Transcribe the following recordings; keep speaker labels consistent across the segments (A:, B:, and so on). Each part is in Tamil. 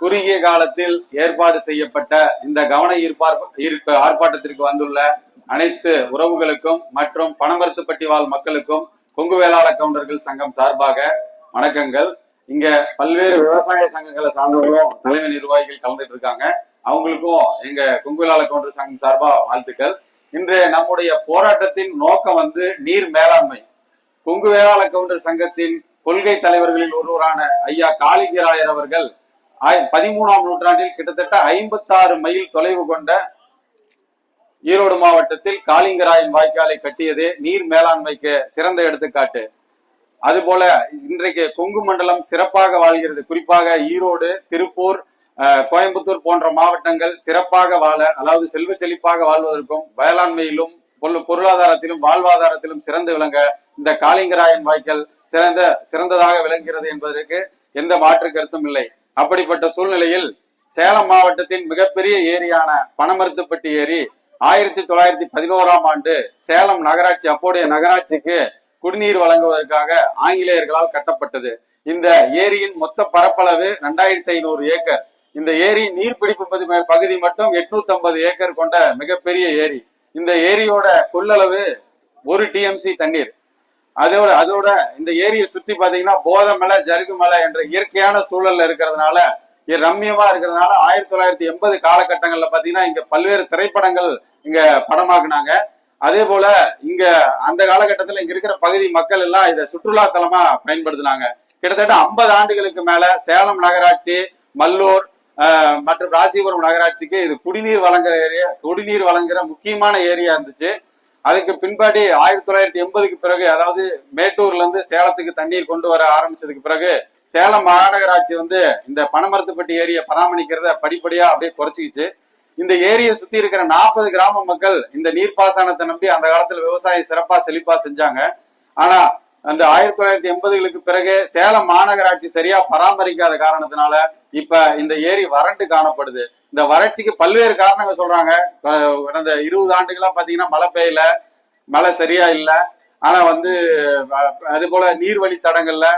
A: குறுகிய காலத்தில் ஏற்பாடு செய்யப்பட்ட இந்த கவன ஈர்ப்பார் ஈர்ப்பு ஆர்ப்பாட்டத்திற்கு வந்துள்ள அனைத்து உறவுகளுக்கும் மற்றும் பணமரத்துப்பட்டி வாழ் மக்களுக்கும் கொங்கு வேளாளர் கவுண்டர்கள் சங்கம் சார்பாக வணக்கங்கள். இங்க பல்வேறு விவசாய சங்கங்களை சார்ந்தவர்களும் தலைமை நிர்வாகிகள் கலந்துட்டு இருக்காங்க. அவங்களுக்கும் எங்க கொங்கு வேளாள கவுண்டர் சங்கம் சார்பா வாழ்த்துக்கள். இன்று நம்முடைய போராட்டத்தின் நோக்கம் வந்து நீர் மேலாண்மை. கொங்கு வேளாள கவுண்டர் சங்கத்தின் கொள்கை தலைவர்களில் ஒருவரான ஐயா காளிகிராயர் அவர்கள் பதிமூணாம் நூற்றாண்டில் கிட்டத்தட்ட ஐம்பத்தாறு மைல் தொலைவு கொண்ட ஈரோடு மாவட்டத்தில் காளிங்கராயன் வாய்க்காலை கட்டியதே நீர் மேலாண்மைக்கு சிறந்த எடுத்துக்காட்டு. அதுபோல இன்றைக்கு கொங்கு மண்டலம் சிறப்பாக வாழ்கிறது. குறிப்பாக ஈரோடு திருப்பூர் கோயம்புத்தூர் போன்ற மாவட்டங்கள் சிறப்பாக வாழ அதாவது செல்வ செழிப்பாக வாழ்வதற்கும் வேளாண்மையிலும் பொருள்- பொருளாதாரத்திலும் வாழ்வாதாரத்திலும் சிறந்து விளங்க இந்த காளிங்கராயன் வாய்க்கால் சிறந்த சிறந்ததாக விளங்குகிறது என்பதற்கு எந்த மாற்று கருத்தும் இல்லை. அப்படிப்பட்ட சூழ்நிலையில் சேலம் மாவட்டத்தின் மிகப்பெரிய ஏரியான பனமருத்துப்பட்டி ஏரி ஆயிரத்தி தொள்ளாயிரத்தி பதினோராம் ஆண்டு சேலம் நகராட்சி அப்போதைய நகராட்சிக்கு குடிநீர் வழங்குவதற்காக ஆங்கிலேயர்களால் கட்டப்பட்டது. இந்த ஏரியின் மொத்த பரப்பளவு ரெண்டாயிரத்தி ஐநூறு ஏக்கர். இந்த ஏரி நீர்பிடிப்பு பகுதி- பகுதி மட்டும் 850 ஏக்கர் கொண்ட மிகப்பெரிய ஏரி. இந்த ஏரியோட கொள்ளளவு ஒரு டிஎம்சி தண்ணீர். அதோட அதோட இந்த ஏரியை சுத்தி பாத்தீங்கன்னா ஜருக்கு மலை என்ற இயற்கையான சூழல்ல இருக்கிறதுனால ரம்யமா இருக்கிறதுனால ஆயிரத்தி தொள்ளாயிரத்தி எண்பது காலகட்டங்கள்ல பாத்தீங்கன்னா இங்க பல்வேறு திரைப்படங்கள் இங்க படமாக்குனாங்க. அதே போல இங்க அந்த காலகட்டத்துல இங்க இருக்கிற பகுதி மக்கள் எல்லாம் இதை சுற்றுலா தலமா பயன்படுத்தினாங்க. கிட்டத்தட்ட 50 ஆண்டுகளுக்கு மேல சேலம் நகராட்சி மல்லூர் மற்றும் ராசிபுரம் நகராட்சிக்கு இது குடிநீர் வழங்குற ஏரியா குடிநீர் வழங்குற முக்கியமான ஏரியா இருந்துச்சு. அதுக்கு பின்பாடி ஆயிரத்தி தொள்ளாயிரத்தி எண்பதுக்கு பிறகு அதாவது மேட்டூர்ல இருந்து சேலத்துக்கு தண்ணீர் கொண்டு வர ஆரம்பிச்சதுக்கு பிறகு சேலம் மாநகராட்சி வந்து இந்த பனமரத்துப்பட்டி ஏரியை பராமரிக்கிறத படிப்படியா அப்படியே குறைச்சிக்கிச்சு. இந்த ஏரியை சுத்தி இருக்கிற நாற்பது கிராம மக்கள் இந்த நீர்ப்பாசனத்தை நம்பி அந்த காலத்துல விவசாயம் சிறப்பா செழிப்பா செஞ்சாங்க. ஆனா அந்த ஆயிரத்தி தொள்ளாயிரத்தி எண்பதுகளுக்கு பிறகு சேலம் மாநகராட்சி சரியா பராமரிக்காத காரணத்தினால இப்ப இந்த ஏரி வறண்டு காணப்படுது. இந்த வறட்சிக்கு பல்வேறு காரணங்கள் சொல்றாங்க. கடந்த இருபது ஆண்டுகளா பாத்தீங்கன்னா மழை பெய்யல மழை சரியா இல்லை. ஆனா வந்து அது போல நீர்வழி தடங்கள்ல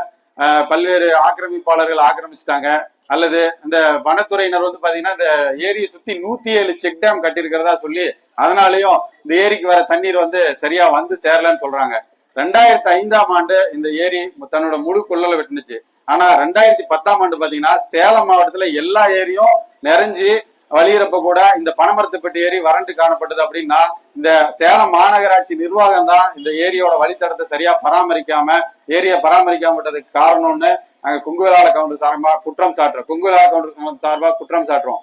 A: பல்வேறு ஆக்கிரமிப்பாளர்கள் ஆக்கிரமிச்சிட்டாங்க. அல்லது இந்த வனத்துறையினர் வந்து பாத்தீங்கன்னா இந்த ஏரியை சுத்தி நூத்தி ஏழு செக் டேம் கட்டியிருக்கிறதா சொல்லி அதனாலயும் இந்த ஏரிக்கு வர தண்ணீர் வந்து சரியா வந்து சேரலன்னு சொல்றாங்க. ரெண்டாயிரத்தி ஐந்தாம் ஆண்டு இந்த ஏரி தன்னோட முழு கொள்ளல வெட்டுனுச்சு. ஆனா ரெண்டாயிரத்தி பத்தாம் ஆண்டு பாத்தீங்கன்னா சேலம் மாவட்டத்துல எல்லா ஏரியும் நிறைஞ்சு வழியிறப்ப கூட இந்த பனமரத்துப்பட்டி ஏரி வறண்டு காணப்பட்டது அப்படின்னா இந்த சேலம் மாநகராட்சி நிர்வாகம் தான் இந்த ஏரியோட வழித்தடத்தை சரியா பராமரிக்காம ஏரியை பராமரிக்காம விட்டதுக்கு காரணம்னு நாங்க குங்குவேலாள கவுண்டர் சார்பா குற்றம் சாட்டுறோம். குங்குவேலாள கவுண்டர் சார்பா குற்றம் சாட்டுறோம்.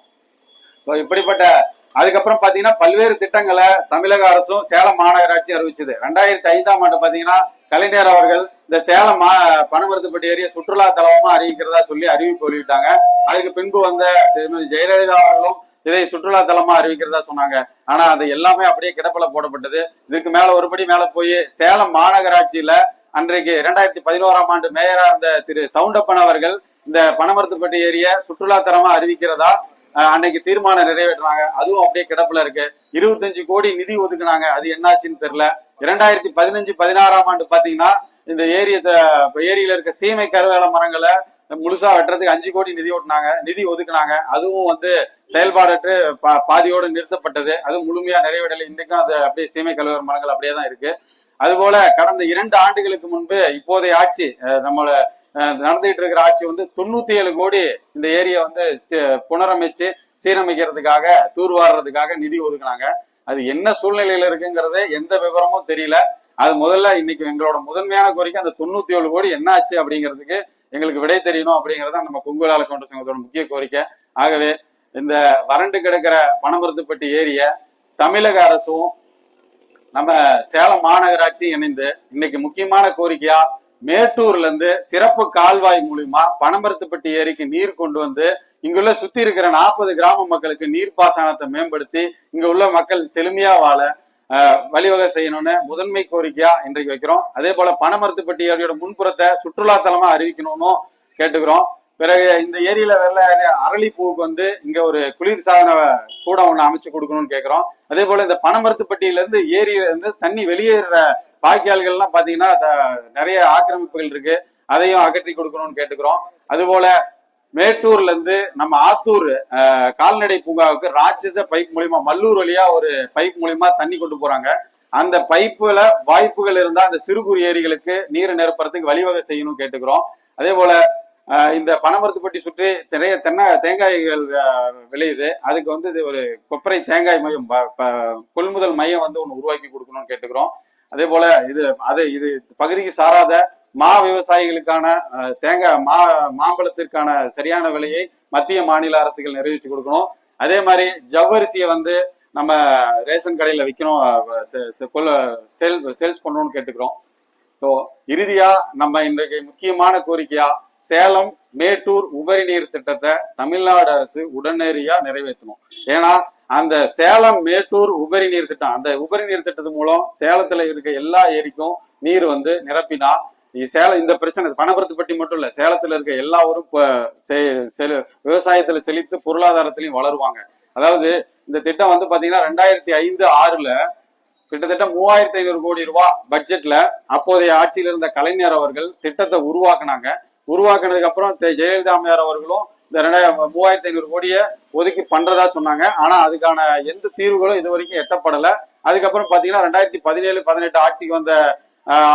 A: இப்படிப்பட்ட அதுக்கப்புறம் பாத்தீங்கன்னா பல்வேறு திட்டங்களை தமிழக அரசும் சேலம் மாநகராட்சி அறிவிச்சது. ரெண்டாயிரத்தி ஐந்தாம் ஆண்டு பாத்தீங்கன்னா கலைஞர் அவர்கள் இந்த சேலம் மா பனமரத்துப்பட்டி ஏரிய சுற்றுலா தலமா அறிவிக்கிறதா சொல்லி அறிவிப்பு வெளியிட்டாங்க. அதுக்கு பின்பு வந்த திருமதி ஜெயலலிதா அவர்களும் இதை சுற்றுலா தலமா அறிவிக்கிறதா சொன்னாங்க. ஆனா அது எல்லாமே அப்படியே கிடப்பில போடப்பட்டது. இதுக்கு மேல ஒருபடி மேல போய் சேலம் மாநகராட்சியில அன்றைக்கு இரண்டாயிரத்தி பதினோராம் ஆண்டு மேயரா இருந்த திரு சவுண்டப்பன் அவர்கள் இந்த பனமரத்துப்பட்டி ஏரிய சுற்றுலா தலமா அறிவிக்கிறதா அன்னைக்கு தீர்மானம் நிறைவேற்றினாங்க. அதுவும் அப்படியே கிடப்புல இருக்கு. இருபத்தஞ்சு கோடி நிதி ஒதுக்குனாங்க. அது என்னாச்சுன்னு தெரியல. இரண்டாயிரத்தி பதினஞ்சு பதினாறாம் ஆண்டு பாத்தீங்கன்னா இந்த ஏரிய ஏரியில இருக்க சீமை கருவேல மரங்களை முழுசா வெட்டுறதுக்கு அஞ்சு கோடி நிதி ஓட்டுனாங்க. நிதி ஒதுக்குனாங்க. அதுவும் வந்து செயல்பாடற்று பா- பாதியோடு நிறுத்தப்பட்டது. அது முழுமையா நிறைவேறலை. இன்னைக்கும் அது அப்படியே சீமை கருவேல மரங்கள் அப்படியே தான் இருக்கு. அதுபோல கடந்த இரண்டு ஆண்டுகளுக்கு முன்பு இப்போதைய ஆட்சி நம்மளோட நம்மள நடந்துகிட்டு இருக்கிற ஆட்சி வந்து தொண்ணூத்தி ஏழு கோடி இந்த ஏரியா வந்து புனரமைச்சு சீரமைக்கிறதுக்காக தூர்வாடுறதுக்காக நிதி ஒதுக்குனாங்க. அது என்ன சூழ்நிலையில இருக்குங்கிறது எந்த விவரமும் தெரியல. அது முதல்ல இன்னைக்கு எங்களோட முதன்மையான கோரிக்கை அந்த தொண்ணூத்தி ஏழு கோடி என்ன ஆச்சு அப்படிங்கிறதுக்கு எங்களுக்கு விடை தெரியணும் அப்படிங்கறது நம்ம கொங்குலால கவுண்டர் சங்கத்தோட முக்கிய கோரிக்கை. ஆகவே இந்த வறண்டு கிடக்கிற பனமரத்துப்பட்டி ஏரிய தமிழக அரசும் நம்ம சேலம் மாநகராட்சி இணைந்து இன்னைக்கு முக்கியமான கோரிக்கையா மேட்டூர்ல இருந்து சிறப்பு கால்வாய் மூலியமா பனமரத்துப்பட்டி ஏரிக்கு நீர் கொண்டு வந்து இங்குள்ள சுத்தி இருக்கிற நாற்பது கிராம மக்களுக்கு நீர் பாசனத்தை மேம்படுத்தி இங்க உள்ள மக்கள் செழுமையா வாழ வழிவகை செய்யணும்னு முதன்மை கோரிக்கையா இன்றைக்கு வைக்கிறோம். அதே போல பனமரத்துப்பட்டி ஏரியோட முன்புறத்தை சுற்றுலா தலமா அறிவிக்கணும்னு கேட்டுக்கிறோம். பிறகு இந்த ஏரியில வெள்ள அரளிப்பூவுக்கு வந்து இங்க ஒரு குளிர் சாதன கூடம் ஒண்ணு அமைச்சு கொடுக்கணும்னு கேட்கிறோம் அதே போல இந்த பனமரத்துப்பட்டியில இருந்து ஏரியில இருந்து தண்ணி வெளியேற வாய்க்கால்கள்லாம் பாத்தீங்கன்னா த- நிறைய ஆக்கிரமிப்புகள் இருக்கு. அதையும் அகற்றி கொடுக்கணும்னு கேட்டுக்கிறோம். அதுபோல மேட்டூர்ல இருந்து நம்ம ஆத்தூர் கால்நடை பூங்காவுக்கு ராட்சச பைப் மூலியமா மல்லூர் வழியா ஒரு பைப் மூலியமா தண்ணி கொண்டு போறாங்க. அந்த பைப்புல வாய்ப்புகள் இருந்தா அந்த சிறு குறு ஏரிகளுக்கு நீரை நிரப்புறதுக்கு வழிவகை செய்யணும் கேட்டுக்கிறோம். அதே போல இந்த பனமரத்துப்பட்டி சுற்றி நிறைய தென்னை தேங்காய்கள் விளையுது. அதுக்கு வந்து இது ஒரு கொப்பரை தேங்காய் மையம் கொள்முதல் மையம் வந்து ஒன்று உருவாக்கி கொடுக்கணும்னு கேட்டுக்கிறோம். அதே போல இது அது இது பகுதிக்கு சாராத மா விவசாயிகளுக்கான தேங்காய் மா மாம்பழத்திற்கான சரியான விலையை மத்திய மாநில அரசுகள் நிறைவேற்றி கொடுக்கணும். அதே மாதிரி ஜவ்வரிசியை வந்து நம்ம ரேஷன் கடையில் விற்கணும் சேல் சேல்ஸ் பண்ணணும்னு கேட்டுக்கிறோம். ஸோ இறுதியா நம்ம இன்றைக்கு முக்கியமான கோரிக்கையா சேலம் மேட்டூர் உபரி நீர் திட்டத்தை தமிழ்நாடு அரசு உடனடியா நிறைவேற்றணும். ஏன்னா அந்த சேலம் மேட்டூர் உபரி நீர் திட்டம். அந்த உபரி நீர் திட்டத்து மூலம் சேலத்துல இருக்க எல்லா ஏரிக்கும் நீர் வந்து நிரப்பினா சேலம் இந்த பிரச்சனை பணபரத்துப்பட்டி மட்டும் இல்ல சேலத்துல இருக்க எல்லா ஊரும் செ- விவசாயத்துல செழித்து பொருளாதாரத்திலையும் வளருவாங்க. அதாவது இந்த திட்டம் வந்து பாத்தீங்கன்னா ரெண்டாயிரத்தி ஐந்து ஆறுல கிட்டத்தட்ட மூவாயிரத்தி ஐநூறு கோடி ரூபாய் பட்ஜெட்ல அப்போதைய ஆட்சியில் இருந்த கலைஞர் அவர்கள் திட்டத்தை உருவாக்குனாங்க. உருவாக்குனதுக்கு அப்புறம் ஜெயலலிதா அம்மையார் அவர்களும் இந்த ரெண்டாயிரம் மூவாயிரத்தி ஐநூறு கோடியை ஒதுக்கி பண்றதா சொன்னாங்க. ஆனா அதுக்கான எந்த தீர்வுகளும் இது வரைக்கும் எட்டப்படல. அதுக்கப்புறம் பாத்தீங்கன்னா ரெண்டாயிரத்தி பதினேழு பதினெட்டு ஆட்சிக்கு வந்த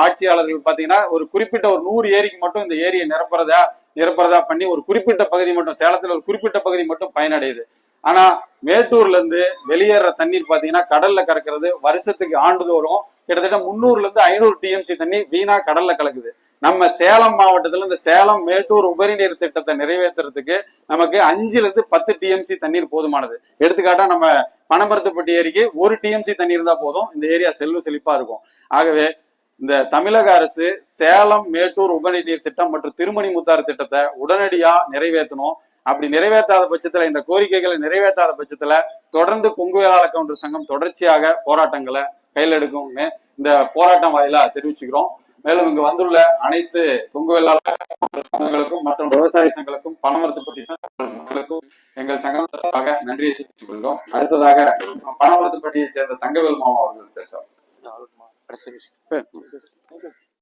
A: ஆட்சியாளர்கள் பாத்தீங்கன்னா ஒரு குறிப்பிட்ட ஒரு நூறு ஏரிக்கு மட்டும் இந்த ஏரியை நிரப்புறதா நிரப்புறதா பண்ணி ஒரு குறிப்பிட்ட பகுதி மட்டும் சேலத்துல ஒரு குறிப்பிட்ட பகுதி மட்டும் பயனடையுது. ஆனா மேட்டூர்ல இருந்து வெளியேற தண்ணீர் பாத்தீங்கன்னா கடல்ல கறக்கிறது வருஷத்துக்கு ஆண்டுதோறும் கிட்டத்தட்ட முன்னூறுல இருந்து ஐநூறு டிஎம்சி தண்ணி வீணா கடல்ல கலக்குது. நம்ம சேலம் மாவட்டத்துல இந்த சேலம் மேட்டூர் உபரிநீர் திட்டத்தை நிறைவேற்றுறதுக்கு நமக்கு அஞ்சுல இருந்து பத்து டிஎம்சி தண்ணீர் போதுமானது. எடுத்துக்காட்டா நம்ம பனமரத்துப்பட்டி ஏரிக்கு ஒரு டிஎம்சி தண்ணி இருந்தா போதும். இந்த ஏரியா செல்வ செழிப்பா இருக்கும். ஆகவே இந்த தமிழக அரசு சேலம் மேட்டூர் உபரி நீர் திட்டம் மற்றும் திருமணி முத்தாறு திட்டத்தை உடனடியா நிறைவேற்றணும். அப்படி நிறைவேற்றாத பட்சத்துல இந்த கோரிக்கைகளை நிறைவேற்றாத பட்சத்துல தொடர்ந்து கொங்குவேளாளர் கவுண்டர் சங்கம் தொடர்ச்சியாக போராட்டங்களை கையில் எடுக்கும்னு இந்த போராட்டம் வாயிலா தெரிவிச்சுக்கிறோம். மேலும் இங்கு வந்துள்ள அனைத்து கொங்கு சங்கங்களுக்கும் மற்றும் விவசாய சங்கங்களுக்கும் பணமரத்துப்பட்டி மக்களுக்கும் எங்கள் சங்கம் சார்பாக நன்றியை தெரிவித்துக் கொள்கிறோம். அடுத்ததாக பணமரத்துப்பட்டியைச் சேர்ந்த தங்கவேல் மாமா அவர்கள் பேசுவார்.